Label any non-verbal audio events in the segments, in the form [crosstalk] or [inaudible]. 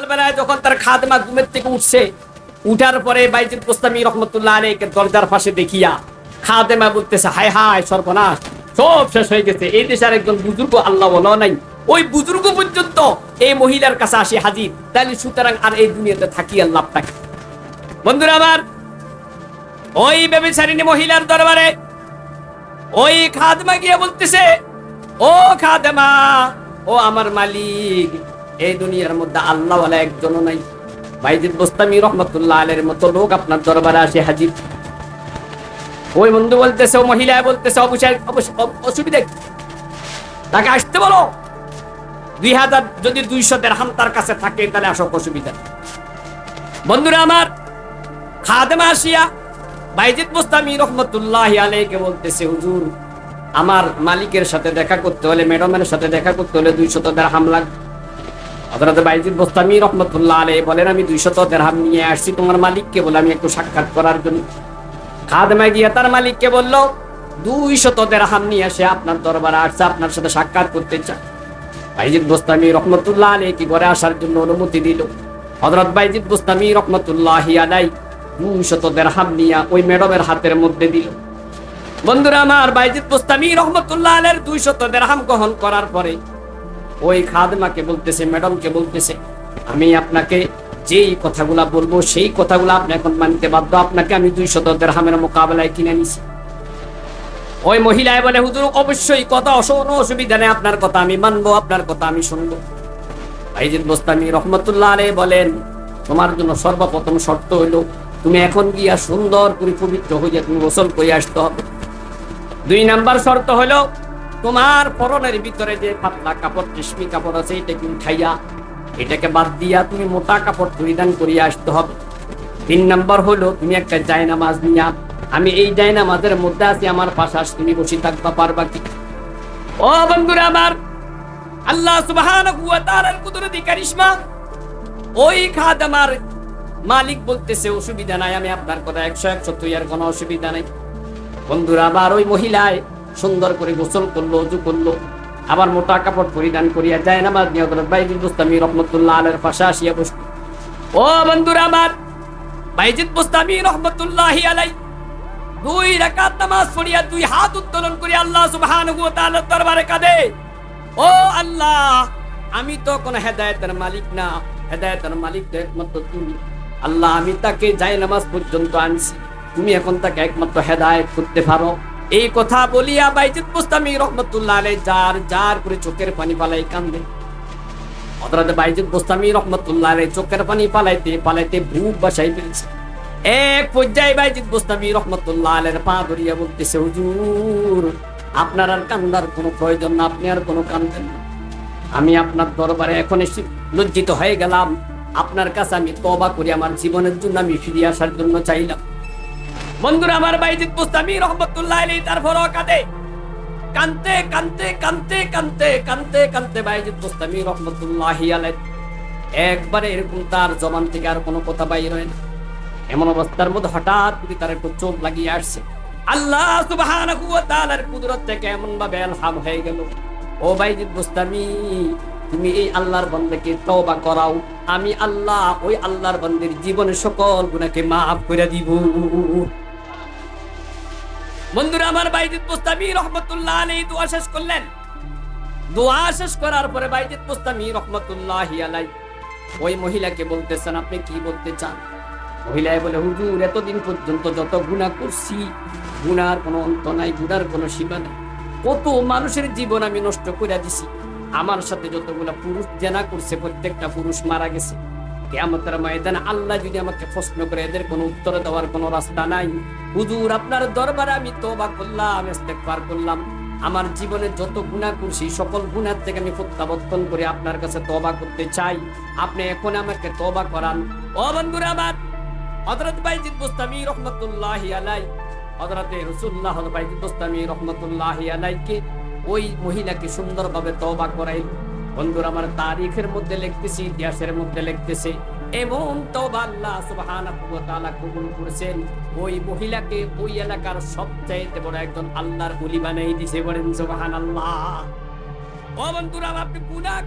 সকালবেলায় যখন তার খাদমা ঘুমের থেকে উঠছে, উঠার পরে বাইজিদ গোস্তামি রহমতুল্লাহ আলীকে দরজার পাশে দেখিয়া খাদেমা বলতেছে, হায় হায়, সর্বনাশ, সব শেষ হয়ে গেছে। এই দেশে আর একজন বুজুর্গ আল্লাহ বলা নাই। ওই বুজুর্গ পর্যন্ত এই মহিলার কাছে আসে হাজির। তাহলে সুতরাং আর এই দুনিয়াতে থাকি আর লাভটা কি? বন্ধুরা আমার, ওই ব্যবসারিনী মহিলার দরবারে ওই খাদমা গিয়ে বলতেছে, ও খাদমা, ও আমার মালিক এই দুনিয়ার মধ্যে আল্লাহ একজনও নাই। বাইজিদ বোস্তামি রহমতুল্লাহ আলের মতো লোক আপনার দরবারে আসে হাজির। ওই বন্ধু বলতেছে, ও মহিলা বলতেছে, অবশ্যই অসুবিধা তাকে আসতে বলো। দুই হাজার যদি দুইশো দেড়হাম তার কাছে থাকে, তাহলে আসক, অসুবিধা বন্ধুরা আমার, খাদেমা আসিয়া বাইজিদ মুস্তামি রহমতুল্লাহ আলাইকে বলতেছে, হুজুর, আমার মালিকের সাথে দেখা করতে হলে, ম্যাডামের সাথে দেখা করতে হলে দুইশত দেড়হাম লাগবে। হযরত বাইজিদ মুস্তামি রহমতুল্লাহ আলাই বলেন, আমি দুইশত দেড়হাম নিয়ে আসছি তোমার মালিককে বলে আমি একটু সাক্ষাৎ করার জন্য। খাদেমা গিয়ে তার মালিককে বলল দুই শত দেড়হাম নিয়ে এসে আপনার দরবারে আসছে, আপনার সাথে সাক্ষাৎ করতে চায় বাইজিদ বোস্তামি রহমতুল্লাহ আলাই কি ঘরে আসার জন্য অনুমতি দিল। হযরত বাইজিদ বোস্তামি রহমতুল্লাহ আলাই দুই শত দেড়হাম নিয়ে ওই ম্যাডামের হাতের মধ্যে দিল। বন্ধুরা আমার বাইজিদ বোস্তামি রহমতুল্লাহ আলের দুই শত দেড়হাম গ্রহণ করার পরে ওই খাদমাকে বলতেছে, ম্যাডামকে বলতেছে, আমি আপনাকে যেই কথাগুলা বলব, সেই কথাগুলো আপনি এখন মানতে বাধ্য। আপনাকে আমি দুই শত দেড়হামের মোকাবেলায় কিনে নিছি। ওই মহিলায় বলে, হুজুর, অবশ্যই কথা অসৌন অসুবিধা নেই। আপনার কথা আমি মানবো, আপনার কথা আমি শুনব। ভাইজিদ বোস্তামি রহমতুল্লাহ আলে বলেন, তোমার জন্য সর্বপ্রথম শর্ত হইল, তুমি এখন গিয়া সুন্দর করে পবিত্র হইয়া তুমি গোসল করে আসতে হবে। দুই নাম্বার শর্ত হলো তোমার পরনের ভিতরে যে পাতলা কাপড়, রেশমি কাপড় আছে এটাকে উঠাইয়া, এটাকে বাদ দিয়া তুমি মোটা কাপড় পরিধান করিয়া আসতে হবে। তিন নাম্বার হলো, তুমি একটা জায়নামাজ নিয়া, আমি এই জায়নামাজের মধ্যে আছি, আমার পাশাস তুমি বসে থাকবা, পারবা কি? ও বন্ধুরা আমার, আল্লাহ সুবহানাহু ওয়া তাআলার কুদরতি কারিশমা, ওই খাদামার মালিক বলতেছে, অসুবিধা নাই, আমি আপনার কথা একশো একশো তুই আর কোনো অসুবিধা নাই। বন্ধুরা আবার ওই মহিলায় সুন্দর করে গোসল করল অজু করল, আবার মোটা কাপড় পরিধান করিয়া যায় নামাজ নিয়ে বাইজিদ বুস্তামি রহমতুল্লাহ আলের পাশে আসিয়া বসল। ও বন্ধুরা আমার বাইজিদ বুস্তামি রহমতুল্লাহ আলাই দুই রাকাত নামাজ পড়িয়া দুই হাত উত্তোলন করি আল্লাহ সুবহানাহু ওয়া তাআলার দরবারে কাঁদে। ও আল্লাহ, আমি তো কোন হেদায়েতের মালিক না, হেদায়েতের মালিক তো একমাত্র তুমি। আল্লাহ, আমি তাকে যাই নামাজ পর্যন্ত আনছি। তুমি এখন তাকে একমাত্র হেদায়েত করতে পারো। এই কথা বলিয়া বাইজিদ মুস্তামি রহমতুল্লাহ আলাই যার যার করে চোখের পানি পালাই কান্দে। হযরত বাইজিদ মুস্তামি রহমতুল্লাহ আলাই চোখের পানি পালাইতে পালাইতে বুক বাসাই ফেলছে। এক পর্যায়ে বাইজিদ মুস্তামি রহমতুল্লাহ আলের পা ধরিয়া বলতেছে, হুজুর, আপনার আর কান্দার কোনো প্রয়োজন না, আপনি আর কোনো কান্দেন না। আমি আপনার দরবারে এখন লজ্জিত হয়ে গেলাম। আপনার কাছে আমি তবা করি, আমার জীবনের জন্য আমি ফিরে আসার জন্য চাইলাম। বন্ধুরা, আমার বাইজিদ মুস্তামি রহমতুল্লাহ আলী তারপর কাঁদে কানতে কানতে কানতে কানতে কানতে কানতে বাইজিদ মুস্তামি রহমতুল্লাহ আলাই একবারে এরকম তার জবান থেকে আর কোনো কথা বাইর হয় না। এমন অবস্থার মধ্যে হঠাৎ করে তার একটু চোখ লাগিয়ে আসছে। আল্লাহ সুবহানাহু ওয়া তাআলার কুদরত থেকে এমন ভাবে ইলহাম হয়ে গেল। ও বাইজিদ মুস্তামি, তুমি এই আল্লাহর বান্দাকে তওবা করাও। আমি আল্লাহ ওই আল্লাহর বান্দির জীবনের সকল গুণাকে মাফ করে দিব। বন্ধুরা, আমার বাইজিদ মুস্তামি রহমতুল্লাহ আলাইহি দোয়া শেষ করলেন। দোয়া শেষ করার পরে বাইজিদ মুস্তামি রহমতুল্লাহি আলাইহি, ওই মহিলাকে বলতেছেন, আপনি কি বলতে চান? মহিলায় বলে, হুজুর, এতদিন পর্যন্ত যত গুণা করছি গুনার কোনো অন্ত নাই গুনার কোনো সীমা নাই। কত মানুষের জীবন আমি নষ্ট করে দিছি। আমার সাথে যতগুলা পুরুষ জেনা করছে, প্রত্যেকটা পুরুষ মারা গেছে। কেয়ামতের ময়দানে আল্লাহ যদি আমাকে প্রশ্ন করে এদের কোনো উত্তর দেওয়ার কোনো রাস্তা নাই, হুজুর, আপনার দরবারে আমি তোবা করলাম, ইস্তেগফার করলাম। আমার জীবনে যত গুনাহ করছি, সকল গুণার থেকে আমি প্রত্যাবর্তন করে আপনার কাছে তবা করতে চাই। আপনি এখন আমাকে তবা করান। ও বন্ধুরা আমার, হযরত বাইজিদ বুস্তামি রহমাতুল্লাহি আলাই হযরতে রাসূলুল্লাহ বাইজিদ বুস্তামি রহমাতুল্লাহি আলাইকে ওই মহিলাকে সুন্দরভাবে তবা করাইল। বন্ধুরা, আমার তারিখের মধ্যে লিখতেছি, ইতিহাসের মধ্যে লিখতেছে। এমন তওবা আল্লাহ কবুল করেছেন। ওই মহিলাকে ওই এলাকার সবচাইতে বড় একজন আল্লাহর ওলি বানাই দিয়েছে বলেন সুবহানাল্লাহ।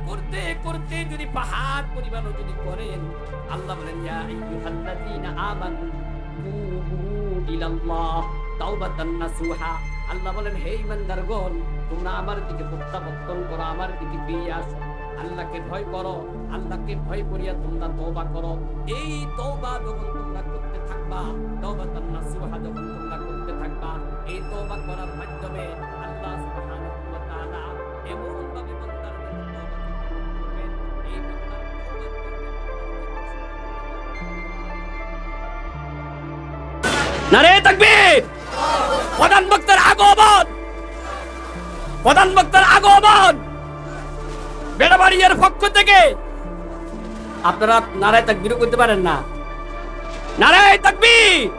করতে করতে যদি যদি করেন, আল্লাহ তুবু আল্লাহ বলেন, হে ইমানদারগণ তোমরা আমার দিকে প্রত্যাবর্তন করো, আমার দিকে ফিরে আসো। আল্লাহকে ভয় করো, আল্লাহকে ভয় করিয়া তোমরা তওবা করো। এই তওবা যখন তোমরা করতে থাকবা, তাওবাতান নাসুহা যখন তোমরা করতে থাকবা, এই তওবা করার মাধ্যমে আল্লাহ নারে তাকবীর! প্রধান বক্তার আগমন! প্রধান বক্তার আগমন। বেড়াবাড়িয়ার পক্ষ থেকে। আপনারা নারায় তাকবির করতে পারেন না। নারায় তাকবীর!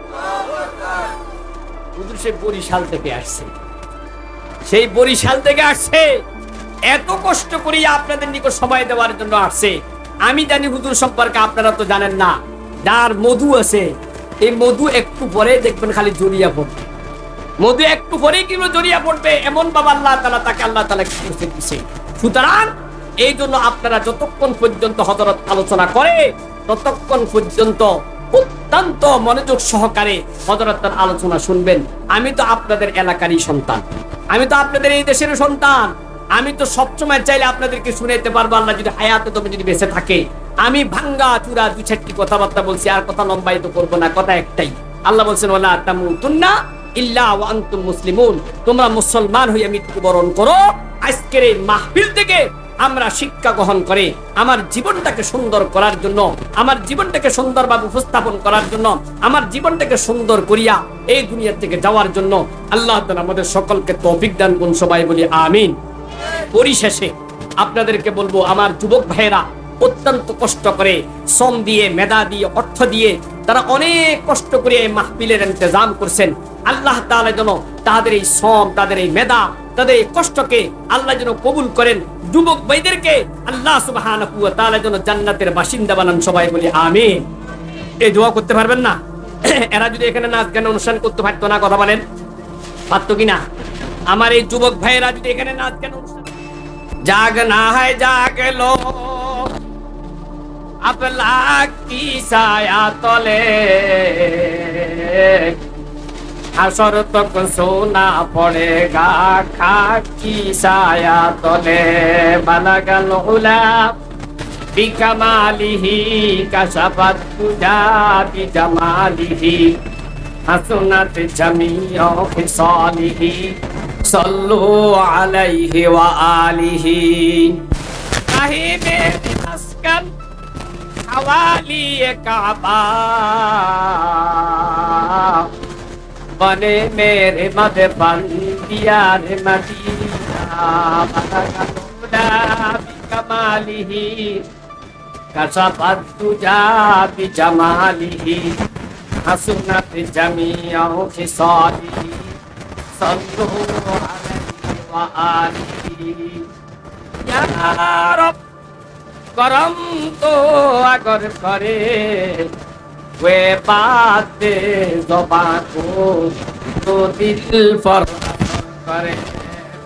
হুজুর সে বরিশাল থেকে আসছে। সেই বরিশাল থেকে আসছে। এত কষ্ট করে আপনাদের নিকট সময় দেওয়ার জন্য আসছে। আমি জানি হুজুর সম্পর্কে আপনারা তো জানেন না। যার মধু আছে, এই মধু একটু পরে দেখবেন খালি জড়িয়া পড়বে। মধু একটু পরেই কিন্তু জড়িয়া পড়বে, এমন বাবা আল্লাহ তালা তাকে আল্লাহ তালা করতে দিছে। সুতরাং এই জন্য আপনারা যতক্ষণ পর্যন্ত হজরত আলোচনা করে, ততক্ষণ পর্যন্ত অত্যন্ত মনোযোগ সহকারে হজরতের আলোচনা শুনবেন। আমি তো আপনাদের এলাকারই সন্তান। আমি তো আপনাদের এই দেশের সন্তান। আমি তো সবসময় চাইলে আপনাদেরকে শুনাইতে পারব, আল্লাহ যদি হায়াতে তুমি যদি বেঁচে থাকে। আমি ভাঙ্গা চূড়া দু চারটি কথাবার্তা বলছি, আর কথা লম্বায়িত করব না, কথা একটাই। আল্লাহ বলছেন ওলা তামুতুন্না ইল্লা ওয়া মুসলিমুন। তোমরা মুসলমান হইয়া মৃত্যুবরণ করো। আজকের এই মাহফিল থেকে আমরা শিক্ষা গ্রহণ করে আমার জীবনটাকে সুন্দর করার জন্য, আমার জীবনটাকে সুন্দরভাবে উপস্থাপন করার জন্য, আমার জীবনটাকে সুন্দর করিয়া এই দুনিয়া থেকে যাওয়ার জন্য আল্লাহ আমাদের সকলকে তৌফিক দান সবাই বলি আমিন। পরিশেষে আপনাদেরকে বলব, আমার যুবক ভাইয়েরা অত্যন্ত কষ্ট করে শ্রম দিয়ে, মেধা দিয়ে, অর্থ দিয়ে তারা অনেক কষ্ট করে এই মাহফিলের ইন্তজাম করছেন। আল্লাহ তাআলা যেন তাদের এই শ্রম, তাদের এই মেধা, তাদের এই কষ্টকে আল্লাহ যেন কবুল করেন। যুবক বৈদেরকে আল্লাহ সুবহানাহু যেন জান্নাতের বাসিন্দা বানান সবাই বলি আমি এই দোয়া করতে পারবেন না? [coughs] এরা যদি এখানে নাচ গান অনুষ্ঠান করতে পারতো না, কথা বলেন। পারতো কিনা আমার এই যুবক ভাইয়েরা যদি এখানে নাচ গান অনুষ্ঠান জাগ না হয় জাগ লো। কি তলে। হাসর তক সোনা পড়ে, গা খাকি সায়া তলে। মানা গেল হুলাপ বিকামালিহি, কাশাবাদ পূজা বিজামালিহি জামি জামিও খিসালিহি সল্লু আলাইহি ওয়া আলিহি। আহিবে মাসকান মেরি মাসকান হাওয়ালি কাবা বনে মেরে মদ বন্দিয়ার মদিনা বালাগুলা বিকমালিহি কশফত তুজা বিজমালিহি হাসনাত জামিয়াউ খিসালিহি সাল্লু আলাইহি ওয়া আলিহি ইয়া রব করম তো আগর করে वे बातें जबा को तो दिल पर करे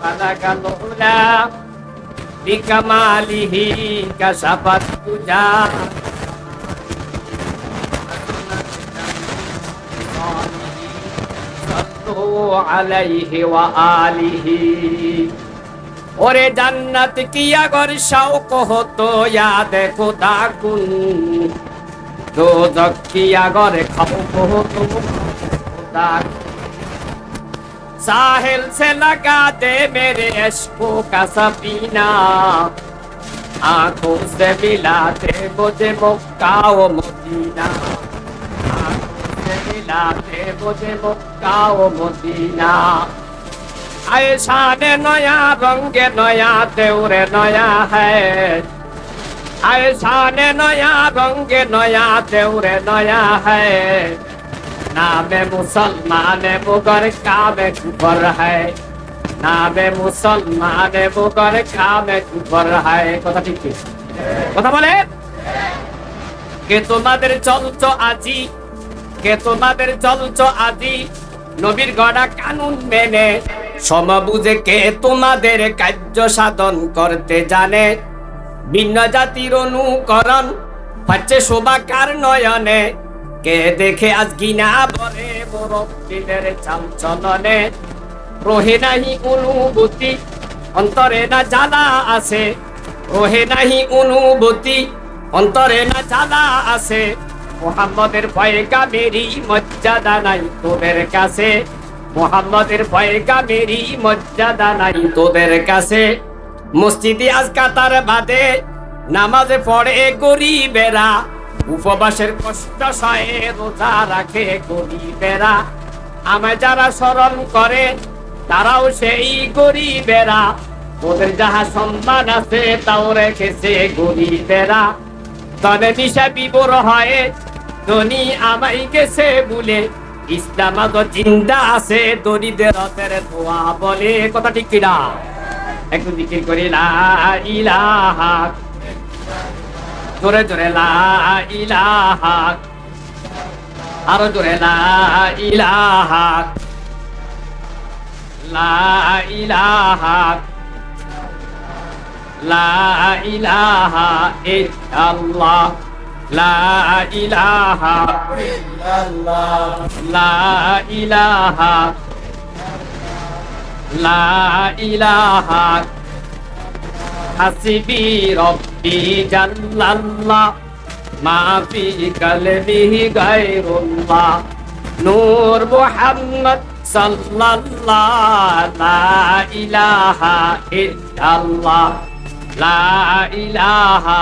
बला गलोला बिकमालिही कशफत तुजा আলাইহি ওয়া আলিহি ওরে জান্নাত কি আগর শৌক হতো ইয়াদ খোদা কুন দো জকি আগর খৌফ হতো খোদা साहिल से लगा दे मेरे अश्कों का सफीना आंखों से मिलाते मुझे मक्का व मदीना आंखों से मिलाते मुझे मक्का व मदीना आए शान नया रंग नया तेरे नया है आए शान नया रंग नया तेरे नया है नामे मुसलमान मुगर कामे कुबर है নামে মুসলমানে মুগর কামে কুফর হয় কথা ঠিক কি কথা বলে কে তোমাদের চলছ আজি কে তোমাদের চলছ আজি নবীর গড়া কানুন মেনে। সমবুঝে কে তোমাদের কার্য সাধন করতে জানে। ভিন্ন জাতির অনুকরণ হচ্ছে শোভাকার নয়নে। কে দেখে আজ গিনা বলে মুরব্বীদের চাল চলনে। রহে নাহি অনুভূতি, অন্তরে না জ্বালা আছে। রহে নাহি অনুভূতি, অন্তরে না জ্বালা আছে। মোহাম্মদের ভয়ে কামেরি মর্যাদা নাই তোদের কাছে। মোহাম্মদের ভয়ে কামেরি মর্যাদা নাই তোদের কাছে। মসজিদে আজ কাতার বাদে নামাজে পড়ে গরিবেরা। উপবাসের কষ্ট সয়ে রোজা রাখে গরিবেরা। আমায় যারা স্মরণ করে তারাও সেই গরিবেরা। ওদের যাহা সম্মান আছে তাও রেখেছে গরিবেরা। তবে নিশা বিবর হয় ধনী আমাই গেছে বলে, ইসলাম আজ জিন্দা আছে, দরিদ্রের রথের ধোয়া বলে, কথা ঠিক কিনা? একটু দিকে করি, লা ইলাহা। জোরে জোরে, লা ইলাহা। আরও জোরে, লা ইলাহা। লা ইলাহা। লা ইলাহা ইল্লাল্লাহ। লা ইলাহা লা ইলাহা লা ইলাহা হাসিবি রব্বি জাল্লাল্লাহ মা ফি কলবিহি গায়রুল্লাহ নূর মুহাম্মদ সাল্লাল্লাহ লা ইলাহা ইল্লাল্লাহ লা ইলাহা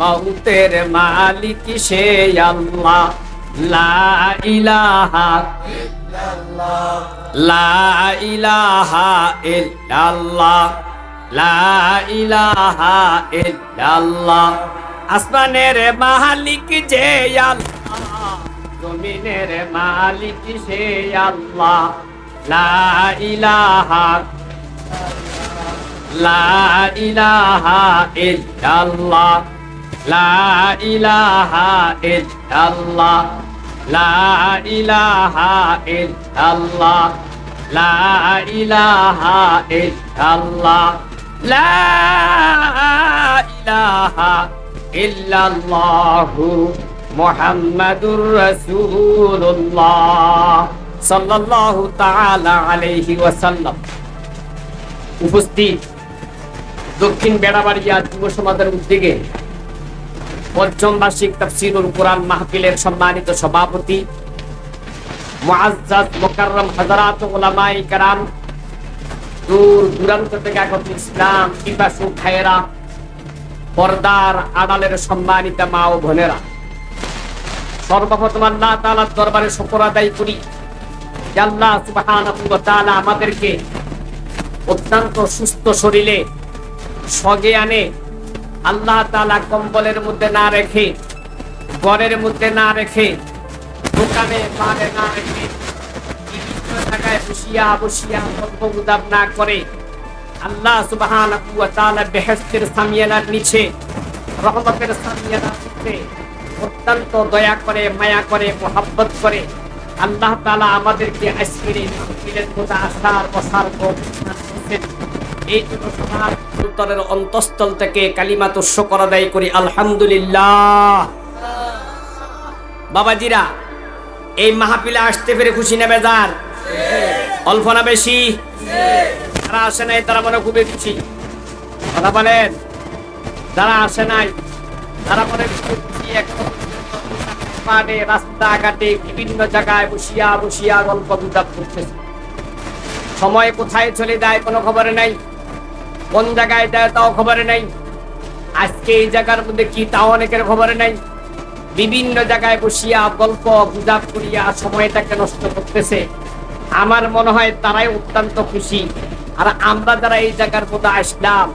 মৌতের মালিক সে আল্লাহ। লা ইলাহা লা ইলাহা লা ইলাহা আসমানের মালিক যে জমিনের মালিক সে আল্লাহ। লা ইলাহা লা ইলাহা ইল্লাল্লাহ। লা ইলাহা ইল্লাল্লাহ। লা ইলাহা ইল্লাল্লাহ। লা ইলাহা ইল্লাল্লাহ। লা ইলাহা ইল্লাল্লাহু মুহাম্মাদুর রাসূলুল্লাহ। সাল্লাল্লাহু তাআলা আলাইহি ওয়াসাল্লাম। উপস্থিত দক্ষিণ বেড়াবাড়িয়া যুব সমাজের উদ্যোগে পঞ্চম বার্ষিক তাফসিরুল কোরআন মাহফিলের সম্মানিত সভাপতি, মুআজ্জাজ মুকাররম হযরত উলামায়ে কেরাম, দূর দূরান্ত থেকে আগত ইসলাম পিপাসু ভাইয়েরা, পর্দার আড়ালের সম্মানিত মা ও বোনেরা। সর্বপ্রথম আল্লাহ তাআলার দরবারে শুকর আদায় করি যে আল্লাহ সুবহানাহু ওয়া আমাদেরকে অত্যন্ত সুস্থ শরীরে সজ্ঞানে আল্লাহ তালা কম্বলের মধ্যে না রেখে ঘরের মধ্যে না রেখে, দোকানে না রেখে বিভিন্ন জায়গায় না করে, আল্লাহ সামিয়ানার নিচে, রহমতের অত্যন্ত দয়া করে, মায়া করে করে আল্লাহ তাআলা আমাদেরকে আসার বসার এই অন্তরের অন্তঃস্থল থেকে কালিমা তুষ্য করা দায়ী করি, আলহামদুলিল্লাহ। বাবাজিরা, এই মাহফিলে আসতে পেরে খুশি না বেজার? অল্প না বেশি? যারা আসে নাই, তারা মনে খুবই খুশি। কথা বলেন, যারা আসে নাই, তারা মনে খুশি। এখন মাঠে রাস্তাঘাটে, বিভিন্ন জায়গায় বসিয়া বসিয়া গল্প গুজব করতেছে। সময় কোথায় চলে যায় কোনো খবরে নাই। কোন জায়গায় যায় তাও খবরে নাই। আজকে এই জায়গার মধ্যে কি তাও অনেকের খবরে নাই। বিভিন্ন জায়গায় বসিয়া গল্প, গুজাব করিয়া সময়টাকে নষ্ট করতেছে। আমার মনে হয় তারাই অত্যন্ত খুশি। আর আমরা যারা এই জায়গার মধ্যে আসলাম,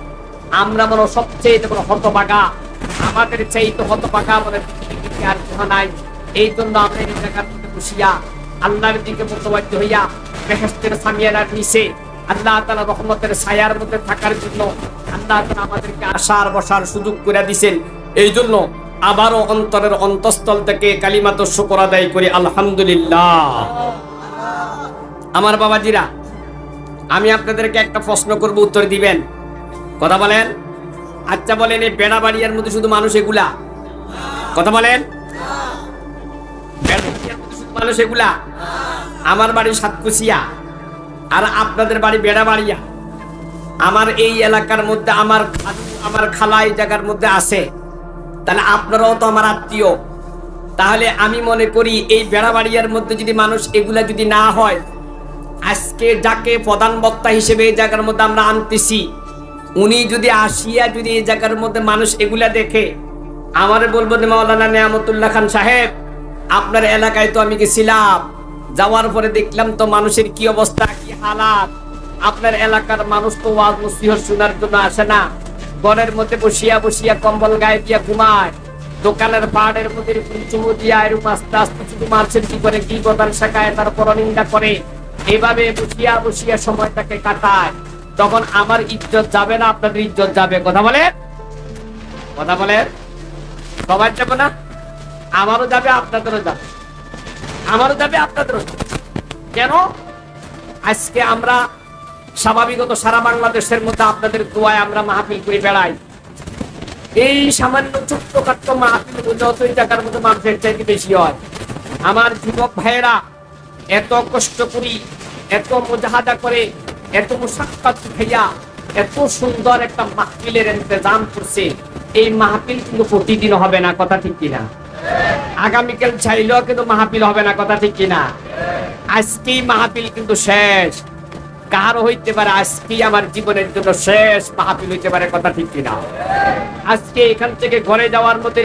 আমরা মনে সবচেয়ে বড় হতবাগা। আমাদের চাইতে হতবাগা আমাদের আর কেহ নাই। এই জন্য আমরা এই জায়গার মধ্যে বসিয়া আল্লাহর দিকে মোতবাদ্য হইয়া বেহেস্তের সামিয়ানার নিচে আল্লাহ তালা রহমতের ছায়ার মধ্যে থাকার জন্য আল্লাহ তালা আমাদেরকে আসার বসার সুযোগ করে দিছেন। এই জন্য আবারও অন্তরের অন্তঃস্থল থেকে কালিমাত শুকর আদায় করি, আলহামদুলিল্লাহ। আমার বাবাজিরা, আমি আপনাদেরকে একটা প্রশ্ন করব, উত্তর দিবেন। কথা বলেন? আচ্ছা বলেন, এই বেড়া বাড়িয়ার মধ্যে শুধু মানুষ এগুলা? কথা বলেন? মানুষ এগুলা? আমার বাড়ি সাতকুচিয়া আর আপনাদের বাড়ি বেড়া বাড়িয়া। আমার এই এলাকার মধ্যে, আমার আমার খালা এই জায়গার মধ্যে আছে। তাহলে আপনারাও তো আমার আত্মীয়। তাহলে আমি মনে করি এই বেড়াবাড়িয়ার মধ্যে যদি মানুষ এগুলা যদি না হয়, আজকে যাকে প্রধান বক্তা হিসেবে এই জায়গার মধ্যে আমরা আনতেছি, উনি যদি আসিয়া যদি এই জায়গার মধ্যে মানুষ এগুলা দেখে, আমারে বলব যে মাওলানা নিয়ামতুল্লাহ খান সাহেব, আপনার এলাকায় তো আমি গেছিলাম। যাওয়ার পরে দেখলাম তো মানুষের কি অবস্থা, কি হালাত। আপনার এলাকার মানুষ তো ওয়াজ নসিহত শোনার জন্য আসে না। ঘরের মধ্যে বসিয়া বসিয়া কম্বল গায়ে দিয়া ঘুমায়। দোকানের পাহাড়ের মধ্যে চুমু দিয়া এরকম আস্তে আস্তে শুধু মারছেন, কি করে, কি গদান শেখায় তার পরনিন্দা করে। এভাবে বসিয়া বসিয়া সময়টাকে কাটায়। তখন আমার ইজ্জত যাবে না আপনাদের ইজ্জত যাবে। কথা বলে কথা বলে সবার যাবে না? আমারও যাবে, আপনাদেরও যাবে। আমারও যাবে আপনাদেরও যাবে। কেন? আজকে আমরা স্বাভাবিকত সারা বাংলাদেশের মধ্যে আপনাদের দোয়ায় আমরা মাহফিল করে বেড়াই। এই সামান্য ছোট্ট খাট্ট মাহফিল যতই টাকার মধ্যে মানুষের চাইতে বেশি হয়। আমার যুবক ভাইয়েরা, এত কষ্ট করি, এত মুজাহাদা করে, এত মুসাক্কাত খাইয়া, এত সুন্দর একটা মাহফিলের ইন্তজাম করছে। এই মাহফিল কিন্তু প্রতিদিন হবে না, কথা ঠিক কিনা? আগামীকাল চাইলেও কিন্তু মাহাপিল হবে না, কথা ঠিক কিনা? আজকেই মাহাপিল কিন্তু শেষ। কার হইতে পারে আজকেই আমার জীবনের জন্য শেষ মাহাপিল হইতে পারে, কথা ঠিক কিনা? আজকে এখান থেকে ঘরে যাওয়ার মধ্যে